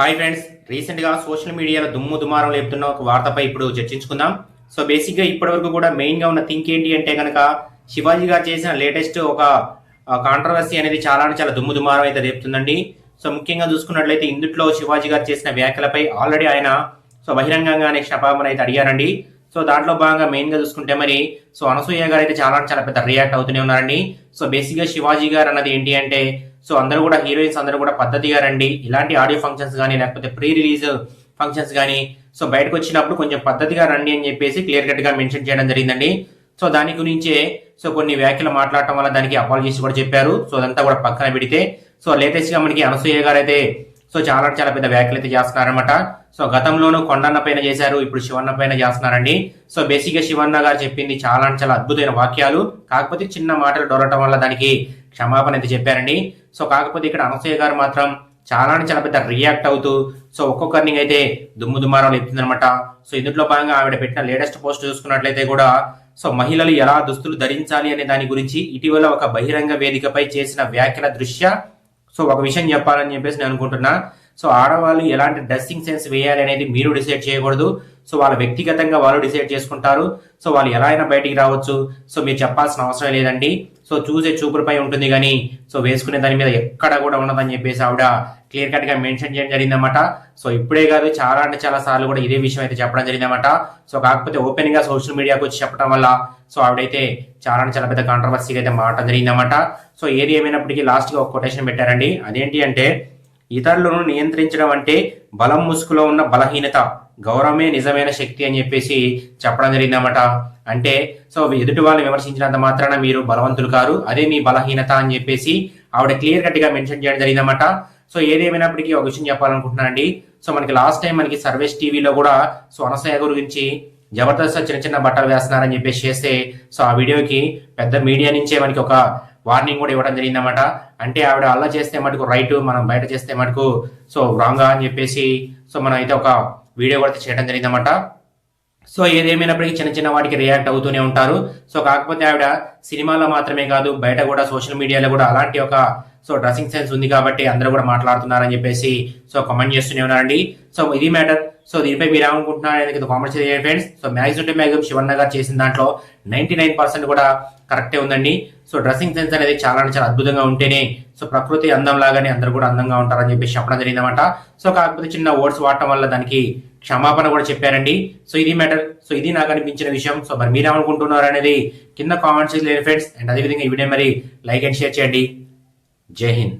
Hi friends రీసెంట్గా social మీడియాలో దుమ్ము దుమారం లేపుతున్న ఒక వార్తపై ఇప్పుడు చర్చించుకుందాం. సో బేసిక్గా ఇప్పటి వరకు కూడా మెయిన్గా ఉన్న థింక్ ఏంటి అంటే కనుక శివాజీ గారు చేసిన లేటెస్ట్ ఒక కాంట్రవర్సీ అనేది చాలా చాలా దుమ్ము దుమారం అయితే రేపుతుందండి సో ముఖ్యంగా చూసుకున్నట్లయితే ఇందుట్లో శివాజీ గారు చేసిన వ్యాఖ్యలపై ఆల్రెడీ ఆయన సో బహిరంగంగానే క్షమాపణ అయితే అడిగారండి. సో దాంట్లో భాగంగా మెయిన్గా చూసుకుంటే మరి సో అనసూయ గారు అయితే చాలా చాలా పెద్ద రియాక్ట్ అవుతూనే ఉన్నారండి. సో బేసిక్గా శివాజీ గారు అన్నది ఏంటి అంటే సో అందరూ కూడా హీరోయిన్స్ అందరూ కూడా పద్ధతిగా రండి. ఇలాంటి ఆడియో ఫంక్షన్స్ కానీ లేకపోతే ప్రీ రిలీజ్ ఫంక్షన్స్ కానీ సో బయటకు వచ్చినప్పుడు కొంచెం పద్ధతిగా రండి అని చెప్పేసి క్లియర్ కట్గా మెన్షన్ చేయడం జరిగిందండి. సో దాని గురించే సో కొన్ని వ్యాఖ్యలు మాట్లాడటం వల్ల దానికి అపాలజీస్ కూడా చెప్పారు. సో అదంతా కూడా పక్కన పెడితే సో లేటెస్ట్గా మనకి అనసూయ గారు అయితే సో చాలా చాలా పెద్ద వ్యాఖ్యలు అయితే చేస్తున్నారనమాట సో గతంలోనూ కొండన్న పైన చేశారు ఇప్పుడు శివన్న పైన చేస్తున్నారండి. సో బేసిక్గా శివన్న గారు చెప్పింది చాలా అంటే చాలా అద్భుతమైన వాక్యాలు. కాకపోతే చిన్న మాటలు డొరటం వల్ల దానికి క్షమాపణ అయితే చెప్పారండి. సో కాకపోతే ఇక్కడ అనసూయ గారు మాత్రం చాలా చాలా పెద్ద రియాక్ట్ అవుతూ సో ఒక్కొక్కరిని అయితే దుమ్ము దుమారం చెప్తుందనమాట సో ఇందులో భాగంగా ఆవిడ పెట్టిన లేటెస్ట్ పోస్ట్ చూసుకున్నట్లయితే కూడా సో మహిళలు ఎలా దుస్తులు ధరించాలి అనే దాని గురించి ఇటీవల ఒక బహిరంగ వేదికపై చేసిన వ్యాఖ్యల దృష్ట్యా సో ఒక విషయం చెప్పాలని చెప్పేసి నేను అనుకుంటున్నా. సో ఆడవాళ్ళు ఎలాంటి డ్రెస్సింగ్ సెన్స్ వేయాలి అనేది మీరు డిసైడ్ చేయకూడదు. సో వాళ్ళ వ్యక్తిగతంగా వాళ్ళు డిసైడ్ చేసుకుంటారు. సో వాళ్ళు ఎలా అయినా బయటికి రావచ్చు. సో మీరు చెప్పాల్సిన అవసరం లేదండి. సో చూసే చూపులపై ఉంటుంది కానీ సో వేసుకునే దాని మీద ఎక్కడ కూడా ఉండదని చెప్పేసి ఆవిడ క్లియర్ కట్గా మెన్షన్ చేయడం జరిగిందన్నమాట. సో ఇప్పుడే కాదు చాలా అంటే చాలా సార్లు కూడా ఇదే విషయం అయితే చెప్పడం జరిగిందన్నమాట. సో కాకపోతే ఓపెన్గా సోషల్ మీడియాకు వచ్చి చెప్పడం వల్ల సో ఆవిడైతే చాలా అంటే చాలా పెద్ద కాంట్రవర్సీగా అయితే మాట జరిగిందన్నమాట. సో ఏది ఏమైనప్పటికీ లాస్ట్గా ఒక కొటేషన్ పెట్టారండి. అదేంటి అంటే ఇతరులను నియంత్రించడం అంటే బలం ముసుగులో ఉన్న బలహీనత. గౌరవమే నిజమైన శక్తి అని చెప్పేసి చెప్పడం జరిగిందన్నమాట. అంటే సో ఎదుటి వాళ్ళని విమర్శించినంత మాత్రాన మీరు బలవంతులు కారు. అదే మీ బలహీనత అని చెప్పేసి ఆవిడ క్లియర్ కట్గా మెన్షన్ చేయడం జరిగిందన్నమాట. సో ఏదేమైనప్పటికీ ఒక విషయం చెప్పాలనుకుంటున్నానండి. సో మనకి లాస్ట్ టైం మనకి సర్వేస్ టీవీలో కూడా సో అనసూయ గురించి జబర్దస్త్ చిన్న చిన్న బట్టలు వేస్తున్నారని చెప్పేసి చేస్తే సో ఆ వీడియోకి పెద్ద మీడియా నుంచే మనకి ఒక వార్నింగ్ కూడా ఇవ్వడం జరిగిందన్నమాట. అంటే ఆవిడ అలా చేస్తే మటుకు రైట్ మనం బయట చేస్తే మటుకు సో రాంగా అని చెప్పేసి సో మనం అయితే ఒక వీడియో కూడా చేయడం జరిగిందన్నమాట. సో ఏదేమైనప్పటికీ చిన్న చిన్న వాటికి రియాక్ట్ అవుతూనే ఉంటారు. సో కాకపోతే ఆవిడ సినిమాలో మాత్రమే కాదు బయట కూడా సోషల్ మీడియాలో కూడా అలాంటి ఒక సో డ్రెస్సింగ్ సెన్స్ ఉంది కాబట్టి అందరూ కూడా మాట్లాడుతున్నారని చెప్పేసి సో కామెంట్ చేస్తూనే ఉన్నారండి. సో ఇది మ్యాటర్ సో దీనిపై మీరు ఏమనుకుంటున్నారు అనేది కామెంట్ చేయండి friends so maximum to maximum Shivanna గారు చేసిన దాంట్లో నైన్టీ నైన్ పర్సెంట్ కూడా కరెక్టే ఉందండి. సో డ్రెస్సింగ్ సెన్స్ అనేది చాలా చాలా అద్భుతంగా ఉంటేనే సో ప్రకృతి అందం లాగానే అందరూ కూడా అందంగా ఉంటారని చెప్పేసి చెప్పడం జరిగిందన్నమాట. సో కాకపోతే చిన్న ఓట్స్ వాడటం వల్ల దానికి క్షమాపణ కూడా చెప్పారండి. సో ఇది మ్యాటర్ సో ఇది నాకు అనిపించిన విషయం. సో మరి మీరు ఏమనుకుంటున్నారు అనేది కింద కామెంట్స్ లేదు ఫ్రెండ్స్ అండ్ అదేవిధంగా ఈ వీడియో మరి లైక్ అండ్ షేర్ చేయండి. జై హింద్.